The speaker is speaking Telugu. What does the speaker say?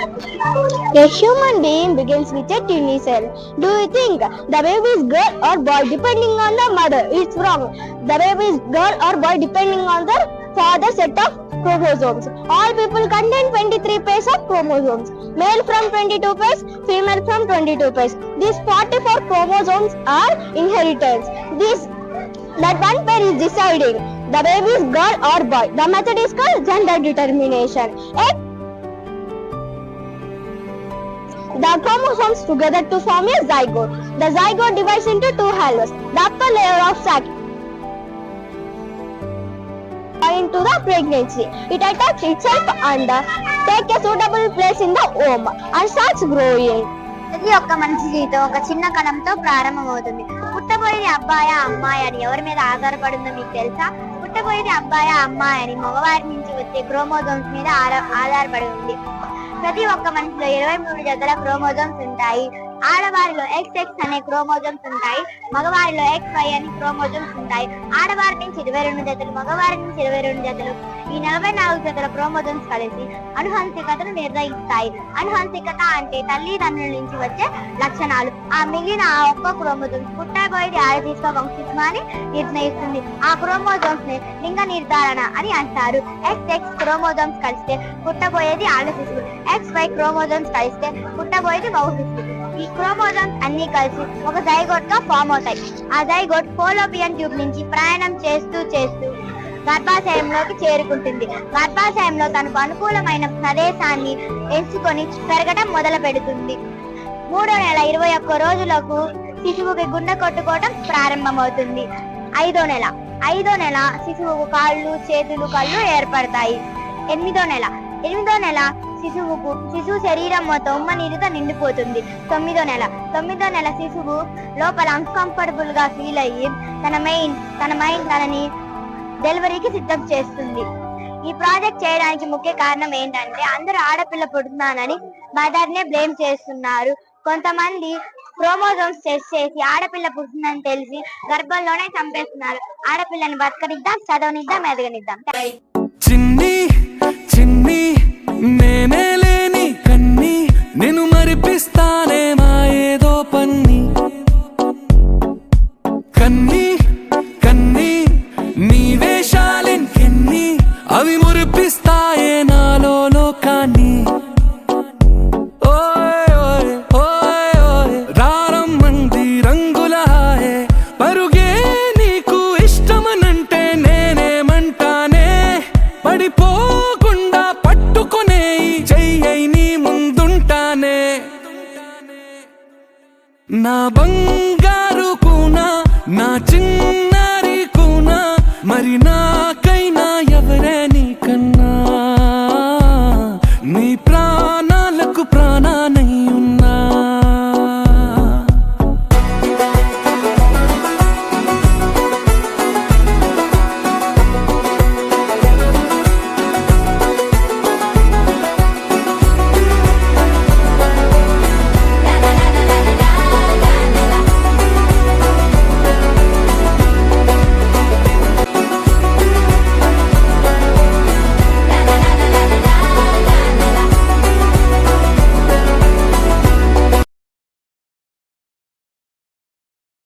A human being begins with a tiny cell. Do you think the baby is girl or boy depending on the mother? It's wrong. The baby is girl or boy depending on the father set of chromosomes. All people contain 23 pairs of chromosomes. Male from 22 pairs, female from 22 pairs. These 44 chromosomes are inheritance. This that one pair is deciding the baby is girl or boy. The method is called gender determination. The chromosomes together to form a zygote. The zygote divides into two halves. The upper layer of sac into the pregnancy. It attacks itself and uh, take a suitable place in the womb and starts growing. ప్రతి ఒక్క మనిషి జీవితం ఒక చిన్న కణంతో ప్రారంభమవుతుంది పుట్టబోయేది అబ్బాయా అమ్మాయి అని ఎవరి మీద ఆధారపడిందో మీకు తెలుసా పుట్టబోయేది అబ్బాయా అమ్మాయి అని మగవారి నుంచి వచ్చే క్రోమోజోమ్స్ మీద ఆధారపడి ఉంది ప్రతి ఒక్క మనిషిలో ఇరవై మూడు జతల క్రోమోజోమ్స్ ఉంటాయి. ఆడవారిలో ఎక్స్ ఎక్స్ అనే క్రోమోజోమ్స్ ఉంటాయి. మగవారిలో ఎక్స్ వై అని క్రోమోజోమ్స్ ఉంటాయి. ఆడవారి నుంచి ఇరవై రెండు జతలు మగవారి నుంచి ఇరవై రెండు జతలు ఈ నలభై నాలుగు జతల క్రోమోజోమ్స్ కలిసి అనుహంసికతను నిర్ణయిస్తాయి. అనుహంసికత అంటే తల్లిదండ్రుల నుంచి వచ్చే లక్షణాలు. ఆ మిగిలిన ఆ ఒక్క క్రోమోజోమ్స్ పుట్టబోయేది ఆడ తీసుకో వంశిత్వాన్ని నిర్ణయిస్తుంది. ఆ క్రోమోజోమ్స్ని లింగ నిర్ధారణ అని అంటారు. ఎక్స్ ఎక్స్ క్రోమోజోమ్స్ కలిస్తే పుట్టబోయేది ఆడ శిశువు ఎక్స్ వై క్రోమోజోమ్స్ కలిస్తే పుట్టబోయేది బహు శిశువు ఈ క్రోమోజోమ్స్ అన్ని కలిసి ఒక జైగోట్గా ఫామ్ అవుతాయి. ఆ జైగోట్ పోలోపియన్ ట్యూబ్ నుంచి ప్రయాణం చేస్తూ చేస్తూ గర్భాశయంలోకి చేరుకుంటుంది. గర్భాశయంలో తనకు అనుకూలమైన ప్రదేశాన్ని ఎంచుకొని పెరగడం మొదలు పెడుతుంది. మూడో నెల ఇరవై ఒక్క రోజులకు శిశువుకి గుండె కొట్టుకోవడం ప్రారంభమవుతుంది. ఐదో నెల. ఐదో నెల శిశువుకు కాళ్ళు చేతులు కళ్ళు ఏర్పడతాయి. ఎనిమిదో నెల. ఎనిమిదో నెల శిశువుకు శిశువు శరీరం మొత్తం ఉమ్మ నీరుతో నిండిపోతుంది. తొమ్మిదో నెల. తొమ్మిదో నెల శిశువు లోపల అన్కంఫర్టబుల్గా ఫీల్ అయ్యి తన మెయిన్ తన మైండ్ తనని డెలివరీకి సిద్ధం చేస్తుంది. ఈ ప్రాజెక్ట్ చేయడానికి ముఖ్య కారణం ఏంటంటే అందరూ ఆడపిల్ల పుడుతున్నానని మదర్ నే బ్లేమ్ చేస్తున్నారు. కొంతమంది క్రోమోజోమ్స్ టెస్ట్ చేసి ఆడపిల్ల పుడుతుందని తెలిసి గర్భంలోనే చంపేస్తున్నారు. ఆడపిల్లని బతకనిద్దాం చదవనిద్దాం ఎదగనిద్దాం. చిన్ని చిన్ని నేనే నా బంగారు కూనా నా చిన్నారి కూనా మరి నా